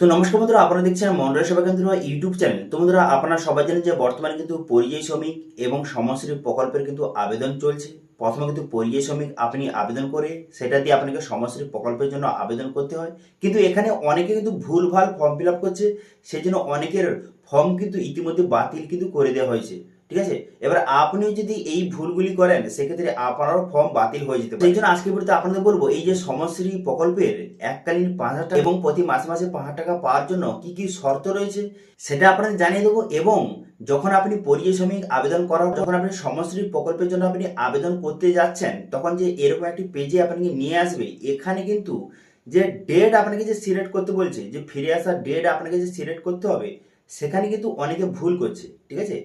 তো নমস্কার বন্ধুরা, আপনারা দেখছেন মন্ডল সেবা কেন্দ্র ইউটিউব চ্যানেল। তো বন্ধুরা, আপনারা সবাই জানেন যে বর্তমানে কিন্তু পরিযায়ী শ্রমিক এবং সমাজশ্রী প্রকল্পের কিন্তু আবেদন চলছে। প্রথমে কিন্তু পরিযায়ী শ্রমিক আপনি আবেদন করে সেটা দিয়ে আপনাকে সমাজশ্রী প্রকল্পের জন্য আবেদন করতে হয়। কিন্তু এখানে অনেকে কিন্তু ভুলভাল ফর্ম ফিল আপ করছে সেই জন্য অনেকের ফর্ম কিন্তু ইতিমধ্যে বাতিল কিন্তু করে দেওয়া হয়েছে। ঠিক আছে? এবার আপনি যদি এই ভুলগুলি করেন, সেক্ষেত্রে আপনারও ফর্ম বাতিল হয়ে যেতে পারে। জন্য আজকে ভিডিওতে আপনাদের বলব, এই যে সমশ্রী প্রকল্পের এককালীন পাঁচ হাজার টাকা এবং প্রতি মাসে মাসে পাঁচ হাজার টাকা পাওয়ার জন্য কি কি শর্ত রয়েছে, সেটা আপনাদের জানিয়ে দেবো এবং যখন আপনি পরিযায়ী শ্রমিক আবেদন করার যখন আপনি সমশ্রী প্রকল্পের জন্য আপনি আবেদন করতে যাচ্ছেন, তখন যে এরকম একটি পেজে আপনাকে নিয়ে আসবে, এখানে কিন্তু যে ডেট আপনাকে যে সিলেক্ট করতে বলছে, যে ফিরে আসার ডেট আপনাকে যে সিলেক্ট করতে হবে, সেখানে কিন্তু অনেকে ভুল করছে, ঠিক আছে?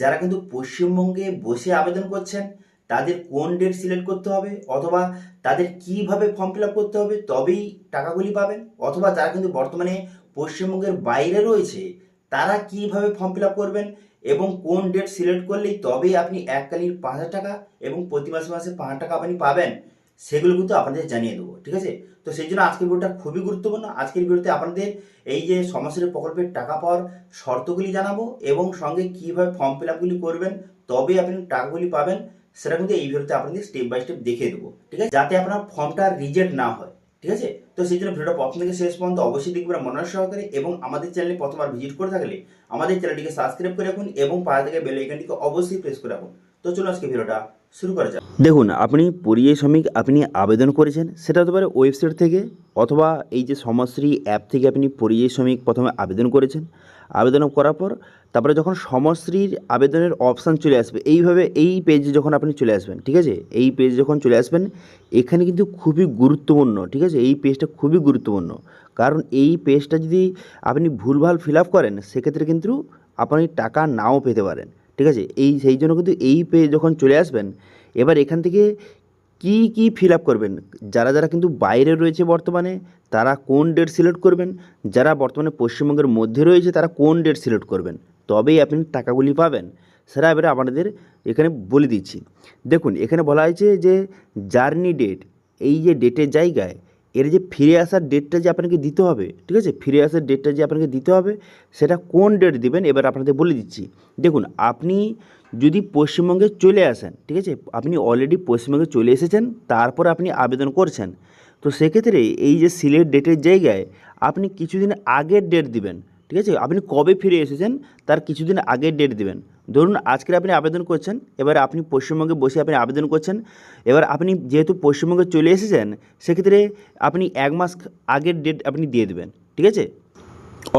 যারা কিন্তু পশ্চিমবঙ্গে বসে আবেদন করছেন, তাদের কোন ডেট সিলেক্ট করতে হবে অথবা তাদের কীভাবে ফর্ম ফিল করতে হবে তবেই টাকাগুলি পাবেন? অথবা যারা কিন্তু বর্তমানে পশ্চিমবঙ্গের বাইরে রয়েছে, তারা কীভাবে ফর্ম ফিল করবেন এবং কোন ডেট সিলেক্ট করলেই তবেই আপনি এককালীন পাঁচ হাজার টাকা এবং প্রতি মাসে মাসে পাঁচ হাজার টাকা আপনি পাবেন? সেগুলো কিন্তু আপনাদের জানিয়ে দেবো, ঠিক আছে? তো সেই জন্য আজকের ভিডিওটা খুবই গুরুত্বপূর্ণ। আজকের ভিডিওতে আপনাদের এই যে সমাজশ্রী প্রকল্পের টাকা পাওয়ার শর্তগুলি জানাব এবং সঙ্গে কীভাবে ফর্ম ফিল আপগুলি করবেন তবে আপনি টাকাগুলি পাবেন, সেটা কিন্তু এই ভিডিওতে আপনাদের স্টেপ বাই স্টেপ দেখিয়ে দেবো, ঠিক আছে? যাতে আপনার ফর্মটা রিজেক্ট না হয়, ঠিক আছে? তো সেই জন্য ভিডিওটা প্রথম থেকে শেষ পর্যন্ত অবশ্যই দেখবেন মনোযোগ সহকারে এবং আমাদের চ্যানেলে প্রথমবার ভিজিট করে থাকলে আমাদের চ্যানেলটিকে সাবস্ক্রাইব করে রাখুন এবং পাশে থেকে বেল আইকনটিকে অবশ্যই প্রেস করে রাখুন। তো চলুন আজকে ভিডিওটা শুরু করা যাক। দেখুন, আপনি পরিযায়ী শ্রমিক, আপনি আবেদন করেছেন, সেটা হতে পারে ওয়েবসাইট থেকে অথবা এই যে সমাজশ্রী অ্যাপ থেকে আপনি পরিযায়ী শ্রমিক প্রথমে আবেদন করেছেন। আবেদন করার পর তারপরে যখন সমাজশ্রীর আবেদনের অপশান চলে আসবে, এইভাবে এই পেজে যখন আপনি চলে আসবেন, ঠিক আছে? এই পেজ যখন চলে আসবেন, এখানে কিন্তু খুবই গুরুত্বপূর্ণ, ঠিক আছে? এই পেজটা খুবই গুরুত্বপূর্ণ। কারণ এই পেজটা যদি আপনি ভুলভাল ফিল আপ করেন, সেক্ষেত্রে কিন্তু আপনি টাকা নাও পেতে পারেন। ঠিক আছে? এই, সেই জন্য কিন্তু এই পেজ যখন চলে আসবেন, এবার এখান থেকে কি কি ফিল আপ করবেন? যারা যারা কিন্তু বাইরে রয়েছে বর্তমানে, তারা কোন ডেট সিলেক্ট করবেন? যারা বর্তমানে পশ্চিমবঙ্গের মধ্যে রয়েছে, তারা কোন ডেট সিলেক্ট করবেন? তবেই আপনি টাকাগুলি পাবেন। সেটা এবারে আপনাদের এখানে বলে দিচ্ছি। দেখুন, এখানে বলা হয়েছে যে জার্নি ডেট এই যে ডেটের জায়গায় এর যে ফিরে আসার ডেটটা যে আপনাকে দিতে হবে, ঠিক আছে? ফিরে আসার ডেটটা যে আপনাকে দিতে হবে, সেটা কোন ডেট দিবেন? এবার আপনাদের বলে দিচ্ছি। দেখুন, আপনি যদি পশ্চিমবঙ্গে চলে আসেন, ঠিক আছে? আপনি অলরেডি পশ্চিমবঙ্গে চলে এসেছেন, তারপর আপনি আবেদন করছেন। তো সেক্ষেত্রে এই যে সিলেট ডেটের জায়গায় আপনি কিছুদিন আগের ডেট দিবেন। ঠিক আছে? আপনি কবে ফিরে এসেছেন তার কিছুদিন আগের ডেট দেবেন। ধরুন আজকে আপনি আবেদন করছেন, এবার আপনি পশ্চিমবঙ্গে বসে আপনি আবেদন করছেন, এবার আপনি যেহেতু পশ্চিমবঙ্গে চলে এসেছেন, সেক্ষেত্রে আপনি এক মাস আগের ডেট আপনি দিয়ে দেবেন, ঠিক আছে?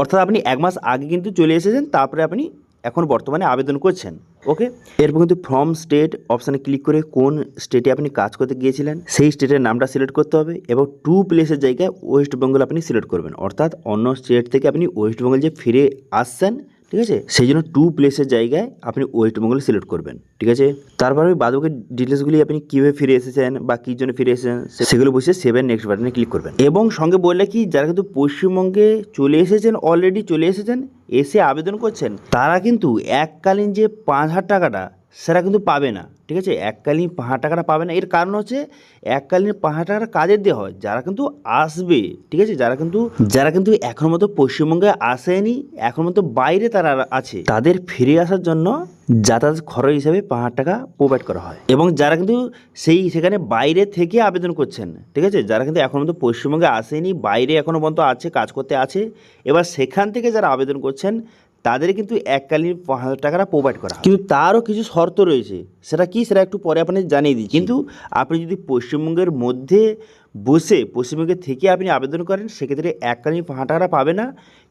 অর্থাৎ আপনি এক মাস আগে কিন্তু চলে এসেছেন, তারপরে আপনি এখন বর্তমানে আবেদন করছেন। ওকে এরপর কিন্তু ফ্রম স্টেট অপশানে ক্লিক করে কোন স্টেটে আপনি কাজ করতে গিয়েছিলেন, সেই স্টেটের নামটা সিলেক্ট করতে হবে এবং টু প্লেসের জায়গায় ওয়েস্ট বেঙ্গল আপনি সিলেক্ট করবেন। অর্থাৎ অন্য স্টেট থেকে আপনি ওয়েস্ট বেঙ্গল যে ফিরে আসছেন ঠিক আছে? সেই জন্য টু প্লেসের জায়গায় আপনি ওয়েস্ট বেঙ্গল সিলেক্ট করবেন, ঠিক আছে? তারপরে ওই বাদকের ডিটেলসগুলি আপনি কীভাবে ফিরে এসেছেন বা কী জন্য ফিরে এসেছেন সেগুলো বসে সেভেন নেক্সট বাটনে ক্লিক করবেন। এবং সঙ্গে বললে কি, যারা কিন্তু পশ্চিমবঙ্গে চলে এসেছেন অলরেডি চলে এসেছেন, এসে আবেদন করছেন, তারা কিন্তু এককালীন যে পাঁচ হাজার টাকাটা সেটা কিন্তু পাবে না, ঠিক আছে? এককালীন পাঁচ হাজার টাকাটা পাবে না। এর কারণ হচ্ছে এককালীন পাঁচ হাজার টাকাটা কাজের দেওয়া হয়। যারা কিন্তু আসবে, ঠিক আছে? যারা কিন্তু যারা কিন্তু এখন মতো পশ্চিমবঙ্গে আসেনি, এখন মতো বাইরে তারা আছে, তাদের ফিরে আসার জন্য যাতায়াত খরচ হিসাবে পাঁচ হাজার টাকা প্রোভাইড করা হয়। এবং যারা কিন্তু সেই, সেখানে বাইরে থেকে আবেদন করছেন, ঠিক আছে? যারা কিন্তু এখন মতো পশ্চিমবঙ্গে আসেনি, বাইরে এখনও পর্যন্ত আছে, কাজ করতে আছে, এবার সেখান থেকে যারা আবেদন করছেন তাদের কিন্তু এককালীন পাঁচ হাজার টাকাটা প্রোভাইড করা কিন্তু তারও কিছু শর্ত রয়েছে। সেটা কি সেটা একটু পরে আপনাদের জানিয়ে দিই কিন্তু আপনি যদি পশ্চিমবঙ্গের মধ্যে বসে পশ্চিমবঙ্গের থেকে আপনি আবেদন করেন সেক্ষেত্রে এককালীন পাঁচ টাকাটা পাবে না।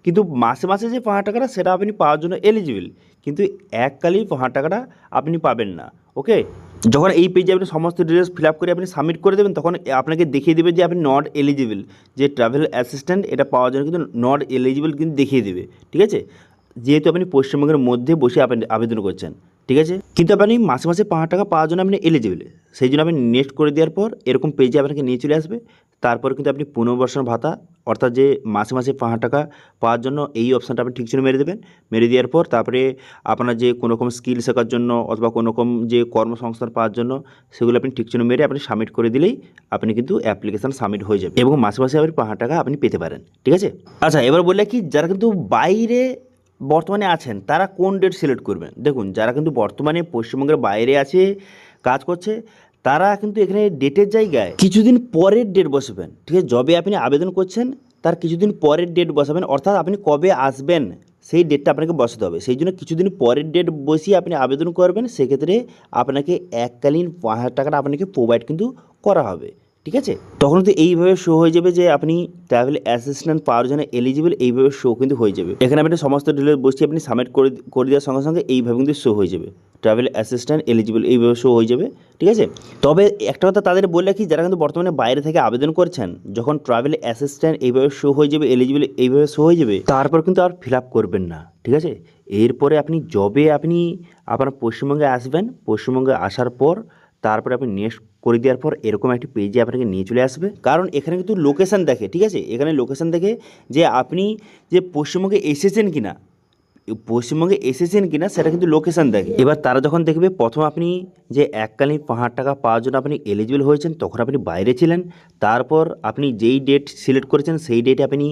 কিন্তু মাসে মাসে যে পাঁচ টাকাটা সেটা আপনি পাওয়ার জন্য এলিজিবল কিন্তু এককালীন পাঁচ টাকাটা আপনি পাবেন না। ওকে? যখন এই পেজে আপনি সমস্ত ডিটেলস ফিল আপ করে আপনি সাবমিট করে দেবেন তখন আপনাকে দেখিয়ে দেবে যে আপনি নট এলিজিবল যে ট্রাভেল অ্যাসিস্ট্যান্ট এটা পাওয়ার জন্য কিন্তু নট এলিজিবল কিন্তু দেখিয়ে দেবে। ঠিক আছে? যেহেতু আপনি পশ্চিমবঙ্গের মধ্যে বসে আপনি আবেদন করছেন, ঠিক আছে? কিন্তু আপনি মাসে মাসে পাঁচ টাকা পাওয়ার জন্য আপনি এলিজিবল সেই জন্য আপনি নেক্সট করে দেওয়ার পর এরকম পেজে আপনাকে নিয়ে চলে আসবে। তারপর কিন্তু আপনি পুনর্বাসন ভাতা, অর্থাৎ যে মাসে মাসে পাঁচ হাজার টাকা পাওয়ার জন্য এই অপশানটা আপনি ঠিক ছিল মেরে দেবেন। মেরে দেওয়ার পর তারপরে আপনার যে কোনো রকম স্কিল শেখার জন্য অথবা কোনো রকম যে কর্মসংস্থান পাওয়ার জন্য সেগুলো আপনি ঠিক ছিল মেরে আপনি সাবমিট করে দিলেই আপনি কিন্তু অ্যাপ্লিকেশান সাবমিট হয়ে যাবে। এবং মাসে মাসে আপনি পাঁচ হাজার টাকা আপনি পেতে পারেন, ঠিক আছে? আচ্ছা এবার বললে কি যারা কিন্তু বাইরে বর্তমানে আছেন, তারা কোন ডেট সিলেক্ট করবেন? দেখুন, যারা কিন্তু বর্তমানে পশ্চিমবঙ্গের বাইরে আছে, কাজ করছে, তারা কিন্তু এখানে ডেটের জায়গায় কিছুদিন পরের ডেট বসাবেন। ঠিক আছে, যবে আপনি আবেদন করছেন, তার কিছুদিন পরের ডেট বসাবেন, অর্থাৎ আপনি কবে আসবেন, সেই ডেটটা আপনাকে বসাতে হবে। সেই জন্য কিছুদিন পরের ডেট বসিয়ে আপনি আবেদন করবেন, সেক্ষেত্রে আপনাকে এককালীন পাঁচ হাজার টাকাটা আপনাকে প্রোভাইড কিন্তু করা হবে। ঠিক আছে? তখন তো এইভাবে শো হয়ে যাবে যে আপনি ট্রাভেল অ্যাসিস্ট্যান্ট পাওয়ার জন্য এলিজিবল এইভাবে শো কিন্তু হয়ে যাবে। এখানে আপনি সমস্ত ডিটেল বসিয়ে আপনি সাবমিট করে করে দেওয়ার সঙ্গে সঙ্গে এইভাবে কিন্তু শো হয়ে যাবে। ট্রাভেল অ্যাসিস্ট্যান্ট এলিজিবল এইভাবে শো হয়ে যাবে, ঠিক আছে? তবে একটা কথা তাদের বললে কি যারা কিন্তু বর্তমানে বাইরে থেকে আবেদন করছেন, যখন ট্রাভেল অ্যাসিস্ট্যান্ট এইভাবে শো হয়ে যাবে এলিজিবল এইভাবে শো হয়ে যাবে, তারপর কিন্তু আর ফিল আপ করবেন না, ঠিক আছে? এরপরে আপনি জবে আপনি আপনার পশ্চিমবঙ্গে আসবেন, পশ্চিমবঙ্গে আসার পর তারপরে আপনি নেক্সট করে দেওয়ার পর এরকম একটি পেজে আপনাকে নিয়ে চলে আসবে। কারণ এখানে কিন্তু লোকেশান দেখে, ঠিক আছে? এখানে লোকেশান দেখে যে আপনি যে পশ্চিমবঙ্গে এসেছেন কিনা পশ্চিমবঙ্গে এসেছেন কিনা সেটা কিন্তু লোকেশান দেখে। এবার তারা যখন দেখবে প্রথম আপনি যে এককালীন পাঁচ হাজার টাকা পাওয়ার জন্য আপনি এলিজিবল হয়েছেন তখন আপনি বাইরে ছিলেন। তারপর আপনি যেই ডেট সিলেক্ট করেছেন সেই ডেটে আপনি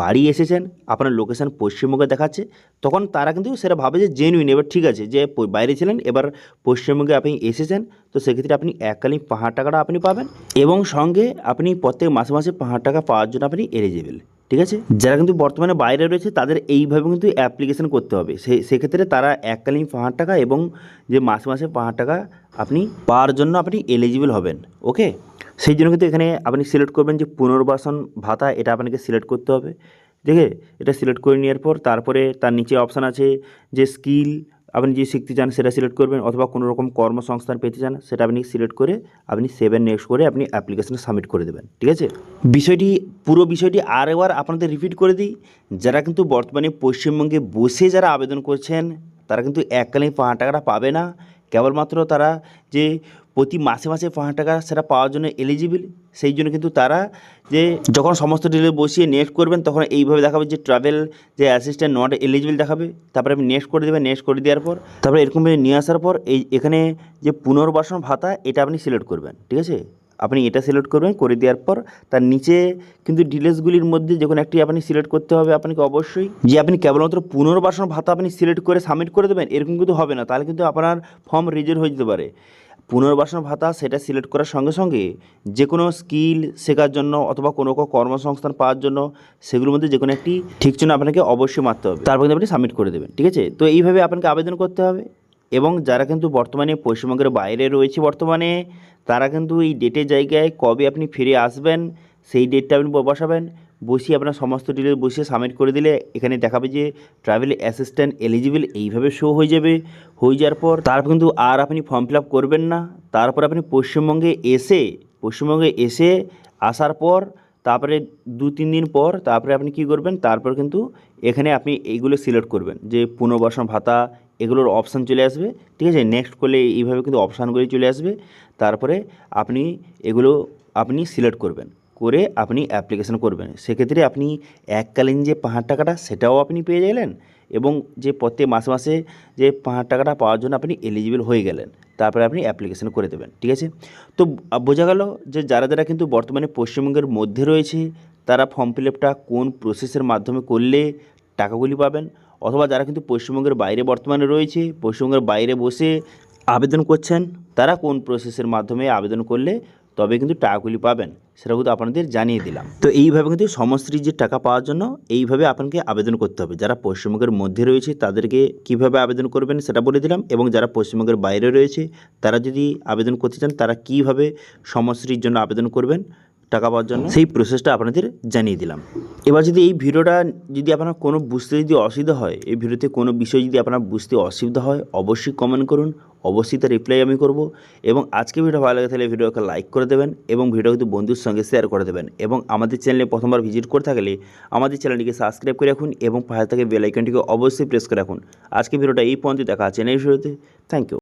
বাড়ি এসেছেন আপনার লোকেশান পশ্চিমবঙ্গে দেখাচ্ছে। তখন তারা কিন্তু সেটা ভাবে যে জেনুইন এবার ঠিক আছে যে বাইরে ছিলেন এবার পশ্চিমবঙ্গে আপনি এসেছেন তো সেক্ষেত্রে আপনি এককালীন পাঁচ হাজার টাকাটা আপনি পাবেন এবং সঙ্গে আপনি প্রত্যেক মাসে মাসে পাঁচ হাজার টাকা পাওয়ার জন্য আপনি এলিজিবল ঠিক আছে? যারা কিন্তু বর্তমানে বাইরে রয়েছে, তাদের এইভাবে কিন্তু অ্যাপ্লিকেশন করতে হবে। সেই সেক্ষেত্রে তারা এককালীন পাঁচ হাজার টাকা এবং যে মাসে মাসে পাঁচ হাজার টাকা আপনি পাওয়ার জন্য আপনি এলিজিবল হবেন, ওকে? সেই জন্য কিন্তু এখানে আপনি সিলেক্ট করবেন যে পুনর্বাসন ভাতা, এটা আপনাকে সিলেক্ট করতে হবে। দেখে এটা সিলেক্ট করে নেওয়ার পর তারপরে তার নিচে অপশান আছে যে স্কিল আপনি যে শিখতে চান, সেটা সিলেক্ট করবেন অথবা কোনো রকম কর্মসংস্থান পেতে চান, সেটা আপনি সিলেক্ট করে আপনি সেভেন নেক্সট করে আপনি অ্যাপ্লিকেশনটা সাবমিট করে দেবেন, ঠিক আছে? বিষয়টি, পুরো বিষয়টি আর একবার আপনাদের রিপিট করে দিই। যারা কিন্তু বর্তমানে পশ্চিমবঙ্গে বসে যারা আবেদন করছেন, তারা কিন্তু এককালীন পাঁচ হাজার টাকাটা পাবে না। কেবলমাত্র তারা যে প্রতি মাসে মাসে পাঁচ হাজার টাকা সেটা পাওয়ার জন্য এলিজিবল সেই জন্য কিন্তু তারা যে যখন সমস্ত ডিটেল বসিয়ে নেক্সট করবেন, তখন এইভাবে দেখাবে যে ট্রাভেল যে অ্যাসিস্ট্যান্ট নট এলিজিবল দেখাবে। তারপরে আপনি নেক্সট করে দেবেন নেক্সট করে দেওয়ার পর, তারপরে এরকমভাবে নিয়ে আসার পর, এই এখানে যে পুনর্বাসন ভাতা, এটা আপনি সিলেক্ট করবেন, ঠিক আছে? আপনি এটা সিলেক্ট করবেন, করে দেওয়ার পর, তার নিচে কিন্তু ডিটেলসগুলির মধ্যে যে কোনো একটি আপনি সিলেক্ট করতে হবে আপনাকে অবশ্যই। যে আপনি কেবলমাত্র পুনর্বাসন ভাতা আপনি সিলেক্ট করে সাবমিট করে দেবেন, এরকম কিন্তু হবে না। তাহলে কিন্তু আপনার ফর্ম রিজেক্ট হয়ে যেতে পারে। পুনর্বাসন ভাতা সেটা সিলেক্ট করার সঙ্গে সঙ্গে যে কোনো স্কিল শেখার জন্য অথবা কোনো কর্মসংস্থান পাওয়ার জন্য সেগুলোর মধ্যে যে কোনো একটি ঠিক জন্য আপনাকে অবশ্যই মারতে হবে। তারপর কিন্তু আপনি সাবমিট করে দেবেন, ঠিক আছে? তো এইভাবে আপনাকে আবেদন করতে হবে এবং যারা কিন্তু বর্তমানে পশ্চিমবঙ্গের বাইরে রয়েছে বর্তমানে, তারা কিন্তু এই ডেটের জায়গায় কবে আপনি ফিরে আসবেন, সেই ডেটটা আপনি বসাবেন। বসিয়ে আপনার সমস্ত ডিটেল বসিয়ে সাবমিট করে দিলে এখানে দেখাবে যে ট্রাভেল অ্যাসিস্ট্যান্ট এলিজিবল এইভাবে শো হয়ে যাবে। হয়ে যাওয়ার পর তারপর কিন্তু আর আপনি ফর্ম ফিল করবেন না। তারপর আপনি পশ্চিমবঙ্গে এসে পশ্চিমবঙ্গে এসে আসার পর, তারপরে দু তিন দিন পর তারপরে আপনি কি করবেন? তারপর কিন্তু এখানে আপনি এইগুলো সিলেক্ট করবেন যে পুনর্বাসন ভাতা এগুলোর অপশান চলে আসবে। ঠিক আছে? নেক্সট করলে এইভাবে কিন্তু অপশানগুলি চলে আসবে। তারপরে আপনি এগুলো আপনি সিলেক্ট করবেন। করে আপনি অ্যাপ্লিকেশন করবেন। সেক্ষেত্রে আপনি এককালীন যে পাঁচ হাজার টাকাটা, সেটাও আপনি পেয়ে গেলেন এবং যে প্রত্যেক মাসে মাসে যে পাঁচ হাজার টাকাটা পাওয়ার জন্য আপনি এলিজিবল হয়ে গেলেন। তারপরে আপনি অ্যাপ্লিকেশন করে দেবেন, ঠিক আছে? তো বোঝা গেল যে যারা যারা কিন্তু বর্তমানে পশ্চিমবঙ্গের মধ্যে রয়েছে, তারা ফর্ম ফিল আপটা কোন প্রসেসের মাধ্যমে করলে টাকাগুলি পাবেন? অথবা যারা কিন্তু পশ্চিমবঙ্গের বাইরে বর্তমানে রয়েছে, পশ্চিমবঙ্গের বাইরে বসে আবেদন করছেন, তারা কোন প্রসেসের মাধ্যমে আবেদন করলে তবে কিন্তু টাকাগুলি পাবেন, সেটা কিন্তু আপনাদের জানিয়ে দিলাম। তো এইভাবে কিন্তু সমশ্রীর যে টাকা পাওয়ার জন্য, এইভাবে আপনাকে আবেদন করতে হবে। যারা পশ্চিমবঙ্গের মধ্যে রয়েছে, তাদেরকে কীভাবে আবেদন করবেন সেটা বলে দিলাম এবং যারা পশ্চিমবঙ্গের বাইরে রয়েছে, তারা যদি আবেদন করতে চান, তারা কীভাবে সমশ্রীর জন্য আবেদন করবেন টাকা পাওয়ার জন্য সেই প্রসেসটা আপনাদের জানিয়ে দিলাম। এবার যদি এই ভিডিওটা যদি আপনার কোনো বুঝতে যদি অসুবিধা হয়, এই ভিডিওতে কোনো বিষয় যদি আপনার বুঝতে অসুবিধা হয়, অবশ্যই কমেন্ট করুন, অবশ্যই তার রিপ্লাই আমি করব এবং আজকে ভিডিও ভালো লাগে তাহলে ভিডিওকে লাইক করে দেবেন এবং ভিডিও কিন্তু বন্ধুর সঙ্গে শেয়ার করে দেবেন এবং আমাদের চ্যানেলে প্রথমবার ভিজিট করে থাকলে আমাদের চ্যানেলটিকে সাবস্ক্রাইব করে রাখুন এবং পাশে থেকে বেল আইকনটিকে অবশ্যই প্রেস করে রাখুন। আজকে ভিডিওটা এই পর্যন্ত, দেখা আছে নেক্সট ভিডিওতে থ্যাংক ইউ